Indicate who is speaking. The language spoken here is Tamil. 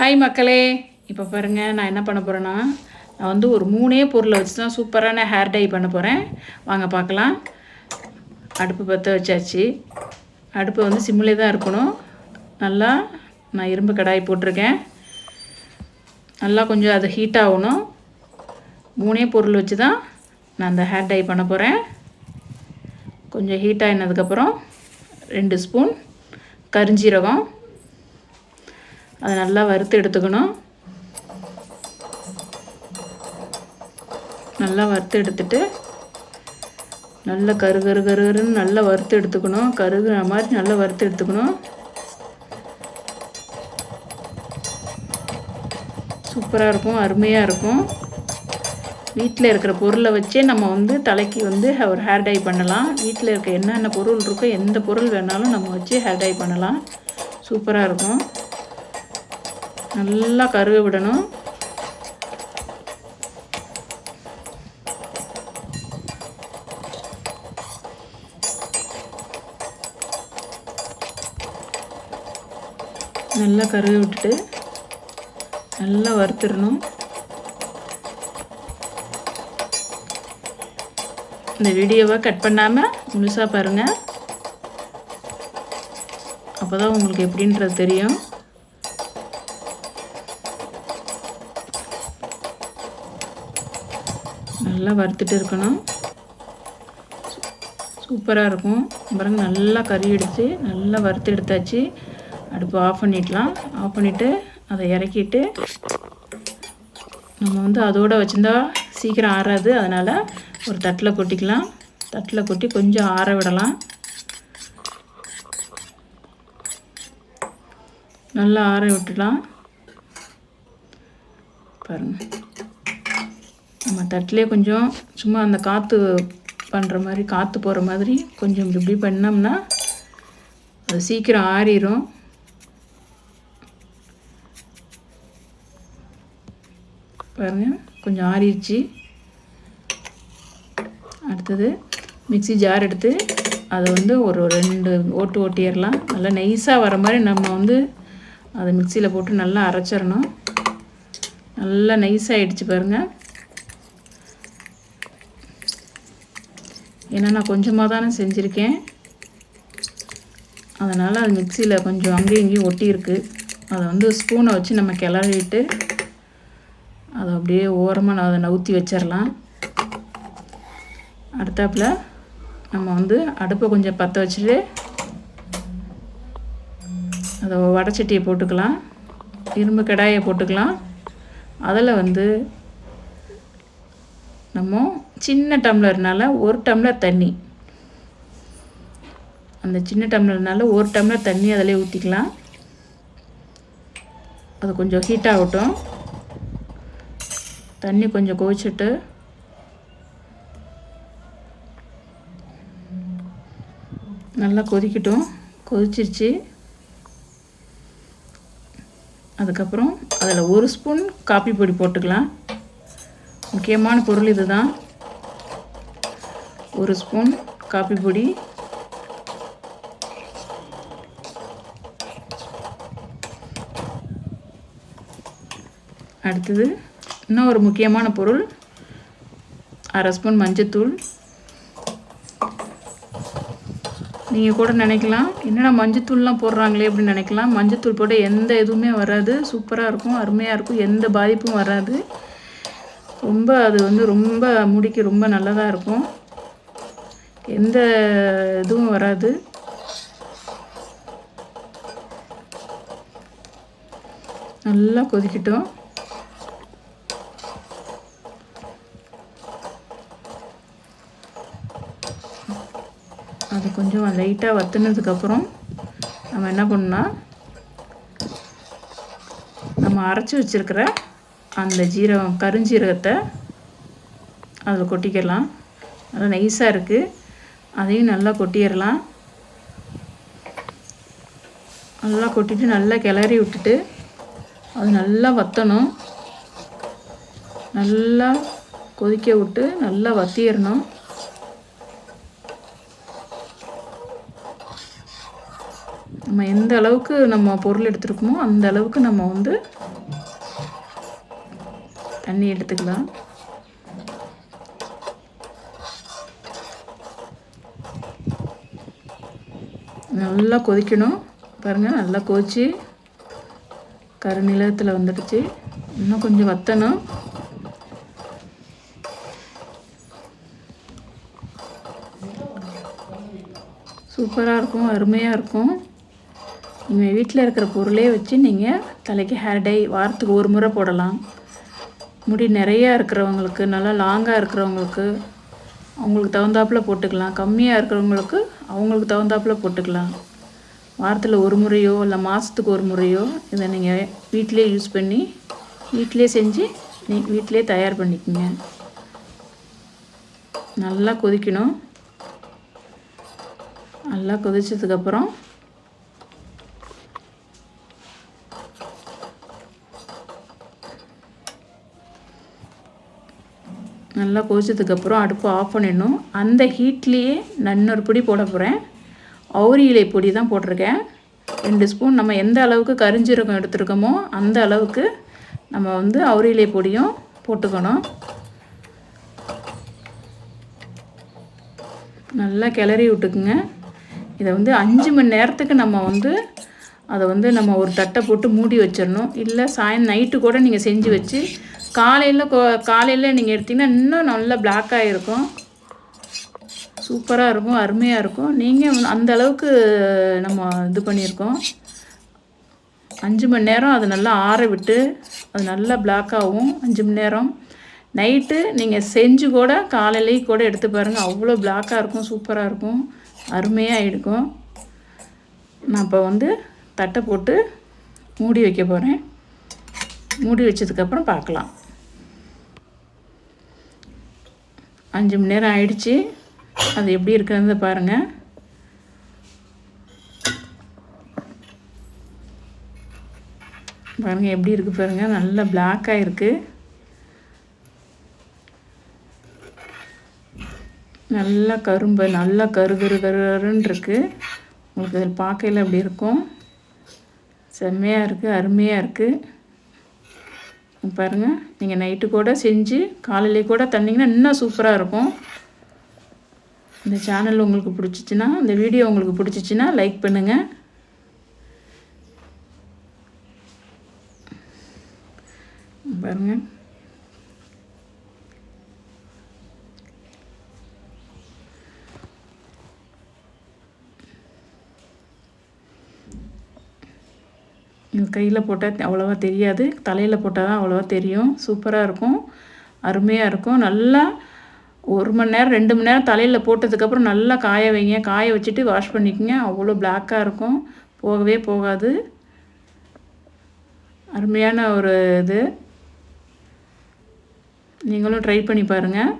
Speaker 1: ஹாய் மக்களே. இப்போ பாருங்கள் நான் என்ன பண்ண போகிறேன்னா நான் வந்து ஒரு மூணே பொருளை வச்சு தான் சூப்பரான ஹேர் டை பண்ண போகிறேன் வாங்க பார்க்கலாம். அடுப்பு பற்ற வச்சாச்சு. அடுப்பு வந்து சிம்மிலே தான் இருக்கணும். நல்லா நான் இரும்பு கடாய் போட்டிருக்கேன். நல்லா கொஞ்சம் அது ஹீட் ஆகணும். மூணே பொருள் வச்சு தான் நான் அந்த ஹேர் டை பண்ண போகிறேன் கொஞ்சம் ஹீட் ஆகினதுக்கப்புறம் ரெண்டு ஸ்பூன் கரிஞ்சீரகம். அதை நல்லா வறுத்து எடுத்துக்கணும். நல்லா வறுத்து எடுத்துட்டு நல்லா கரு கரு கருன்னு நல்லா வறுத்து எடுத்துக்கணும். கருகிற மாதிரி நல்லா வறுத்து எடுத்துக்கணும். சூப்பராக இருக்கும் அருமையாக இருக்கும். வீட்டில் இருக்கிற பொருளை வச்சே நம்ம வந்து தலைக்கு வந்து ஒரு ஹேர் டை பண்ணலாம். வீட்டில் இருக்க என்னென்ன பொருள் இருக்கோ எந்த பொருள் வேணாலும் நம்ம வச்சு ஹேர் டை பண்ணலாம். சூப்பராக இருக்கும். நல்லா கருக விடணும். நல்லா கருக விட்டுட்டு நல்லா வறுத்துடணும். இந்த வீடியோவை கட் பண்ணாமல் முழுசாக பாருங்கள் அப்போ தான் உங்களுக்கு எப்படின்றது தெரியும். நல்லா வறுத்துட்டு இருக்கணும். சூப்பராக இருக்கும். பாருங்க நல்லா கறி அடித்து நல்லா வறுத்து எடுத்தாச்சு. அடுப்பு ஆஃப் பண்ணிடலாம். ஆஃப் பண்ணிவிட்டு அதை இறக்கிட்டு நம்ம வந்து அதோடு வச்சுருந்தா சீக்கிரம் ஆறாது. அதனால் ஒரு தட்டில் கொட்டிக்கலாம். தட்டில் கொட்டி கொஞ்சம் ஆற விடலாம். நல்லா ஆற விட்டுடலாம். பாருங்கள் நம்ம தட்டிலே கொஞ்சம் சும்மா அந்த காற்று பண்ணுற மாதிரி காற்று போகிற மாதிரி கொஞ்சம் இப்படி இப்படி பண்ணோம்னா அது சீக்கிரம் ஆறிடும் பாருங்கள் கொஞ்சம் ஆறிடுச்சு அடுத்தது மிக்ஸி ஜார் எடுத்து அதை வந்து ஒரு ரெண்டு ஓட்டு ஓட்டிடலாம். நல்லா நைஸாக வர மாதிரி நம்ம வந்து அதை மிக்சியில் போட்டு நல்லா அரைச்சிடணும். நல்லா நைஸாகிடுச்சு பாருங்கள் ஏன்னா நான் கொஞ்சமாக தானே செஞ்சுருக்கேன். அதனால் அது மிக்சியில் கொஞ்சம் அங்கேயும் இங்கேயும் ஒட்டியிருக்கு. அதை வந்து ஸ்பூனை வச்சு நம்ம கிளறிட்டு அதை அப்படியே ஓரமாக நான் அதை நவுத்தி வச்சிடலாம் அடுத்தாப்புல நம்ம வந்து அடுப்பை கொஞ்சம் பற்ற வச்சுட்டு அதை வடச்சட்டியை போட்டுக்கலாம். இரும்பு கடாயை போட்டுக்கலாம். அதில் வந்து நம்ம சின்ன டம்ளர்னால ஒரு டம்ளர் தண்ணி. அந்த சின்ன டம்ளர்னால ஒரு டம்ளர் தண்ணி அதிலே ஊற்றிக்கலாம் அது கொஞ்சம் ஹீட் ஆகட்டும். தண்ணி கொஞ்சம் கொதிச்சுட்டு. நல்லா கொதிக்கட்டும். கொதிச்சிருச்சு. அதுக்கப்புறம் அதில் ஒரு ஸ்பூன் காப்பி பொடி போட்டுக்கலாம். முக்கியமான பொருள் இது தான் ஒரு ஸ்பூன் காபி பொடி. அடுத்தது இன்னும் ஒரு முக்கியமான பொருள் அரை ஸ்பூன் மஞ்சத்தூள். நீங்கள் கூட நினைக்கலாம் என்னடா மஞ்சத்தூள்லாம் போடுறாங்களே அப்படின்னு நினைக்கலாம். மஞ்சத்தூள் போட்டு எந்த எதுவுமே வராது. சூப்பராக இருக்கும் அருமையாக இருக்கும் எந்த பாதிப்பும் வராது. ரொம்ப அது வந்து ரொம்ப முடிக்கு ரொம்ப நல்லதாக இருக்கும். எந்த இதுவும் வராது. நல்லா கொதிக்கட்டும். அது கொஞ்சம் லைட்டாக வத்துனதுக்கப்புறம் நம்ம என்ன பண்ணால் நம்ம அரைச்சி வச்சுருக்கிற அந்த ஜீரகம் கருஞ்சீரகத்தை அதில் கொட்டிக்கலாம். நல்லா நைஸாக இருக்குது அதையும் நல்லா கொட்டிடலாம். நல்லா கொட்டிட்டு நல்லா கிளறி விட்டுட்டு அது நல்லா வற்றணும் நல்லா கொதிக்க விட்டு நல்லா வத்திடணும். நம்ம எந்த அளவுக்கு நம்ம பொருள் எடுத்துருக்கோமோ அந்த அளவுக்கு நம்ம வந்து தண்ணி எடுத்துக்கலாம். நல்லா கொதிக்கணும். பாருங்கள் நல்லா கொதிச்சு கருநிலத்தில் வந்துடுச்சு. இன்னும் கொஞ்சம் வத்தணும். சூப்பராக இருக்கும் அருமையாக இருக்கும். நீங்கள் வீட்டில் இருக்கிற பொருளே வச்சு நீங்கள் தலைக்கு ஹேர் டை வாரத்துக்கு ஒரு முறை போடலாம். முடி நிறையா இருக்கிறவங்களுக்கு நல்லா லாங்காக இருக்கிறவங்களுக்கு அவங்களுக்கு தகுந்தாப்பில் போட்டுக்கலாம். கம்மியாக இருக்கிறவங்களுக்கு அவங்களுக்கு தகுந்தாப்பில் போட்டுக்கலாம். வாரத்தில் ஒரு முறையோ இல்லை மாதத்துக்கு ஒரு முறையோ இதை நீங்கள் வீட்டிலே யூஸ் பண்ணி வீட்டிலே செஞ்சு நீ வீட்டிலே தயார் பண்ணிக்கோங்க. நல்லா கொதிக்கணும். நல்லா கொதிச்சதுக்கப்புறம் நல்லா கொதிச்சதுக்கப்புறம் அடுப்பு ஆஃப் பண்ணிடணும். அந்த ஹீட்லேயே நன்னொரு பொடி போட போகிறேன் அவுரி இலை பொடி தான் போட்டிருக்கேன். ரெண்டு ஸ்பூன் நம்ம எந்த அளவுக்கு கரிஞ்சீரகம் எடுத்துருக்கோமோ அந்த அளவுக்கு நம்ம வந்து அவுரி இலை பொடியும் போட்டுக்கணும். நல்லா கிளறி விட்டுக்குங்க. இதை வந்து அஞ்சு மணி நேரத்துக்கு நம்ம வந்து அதை வந்து நம்ம ஒரு தட்டை போட்டு மூடி வச்சிடணும். இல்லை சாயம் நைட்டு கூட நீங்கள் செஞ்சு வச்சு காலையில் காலையில் நீங்கள் எடுத்திங்கன்னா இன்னும் நல்லா பிளாக்காக இருக்கும் சூப்பராக இருக்கும் அருமையாக இருக்கும். நீங்கள் அந்த அளவுக்கு நம்ம இது பண்ணியிருக்கோம். அஞ்சு மணி நேரம் அதை நல்லா ஆற விட்டு அது நல்லா பிளாக்காகவும் அஞ்சு மணி நேரம். நைட்டு நீங்கள் செஞ்சு கூட காலையிலேயும் கூட எடுத்து பாருங்கள் அவ்வளோ பிளாக்காக இருக்கும் சூப்பராக இருக்கும். அருமையாக இருக்கும். நான் இப்போ வந்து தட்டை போட்டு மூடி வைக்க போகிறேன் மூடி வச்சதுக்கப்புறம் பார்க்கலாம். அஞ்சு மணி நேரம் ஆயிடுச்சு. அது எப்படி இருக்கிறத பாருங்கள் பாருங்கள் எப்படி இருக்குது பாருங்கள் நல்லா பிளாக்காக இருக்குது நல்லா கரும்பு நல்லா கரு கரு கருன்னு இருக்குது உங்களுக்கு இதில் பார்க்கையில் அப்படி இருக்கும்? செம்மையாக இருக்குது அருமையாக இருக்குது பாருங்கள் நீங்கள் நைட்டு கூட செஞ்சு காலையிலே கூட தந்திங்கன்னா இன்னும் சூப்பராக இருக்கும். இந்த சேனல் உங்களுக்கு பிடிச்சிச்சின்னா இந்த வீடியோ உங்களுக்கு பிடிச்சிச்சின்னா லைக் பண்ணுங்கள் பாருங்கள் கையில் போட்டால் அவ்வளோவா தெரியாது. தலையில் போட்டால் தான் அவ்வளோவா தெரியும். சூப்பராக இருக்கும். அருமையாக இருக்கும். நல்லா ஒரு மணி நேரம் ரெண்டு மணி நேரம் தலையில் போட்டதுக்கப்புறம் நல்லா காய வைங்க. காய வச்சுட்டு வாஷ் பண்ணிக்கோங்க. அவ்வளோ பிளாக்காக இருக்கும். போகவே போகாது. அருமையான ஒரு இது. நீங்களும் ட்ரை பண்ணி பாருங்கள்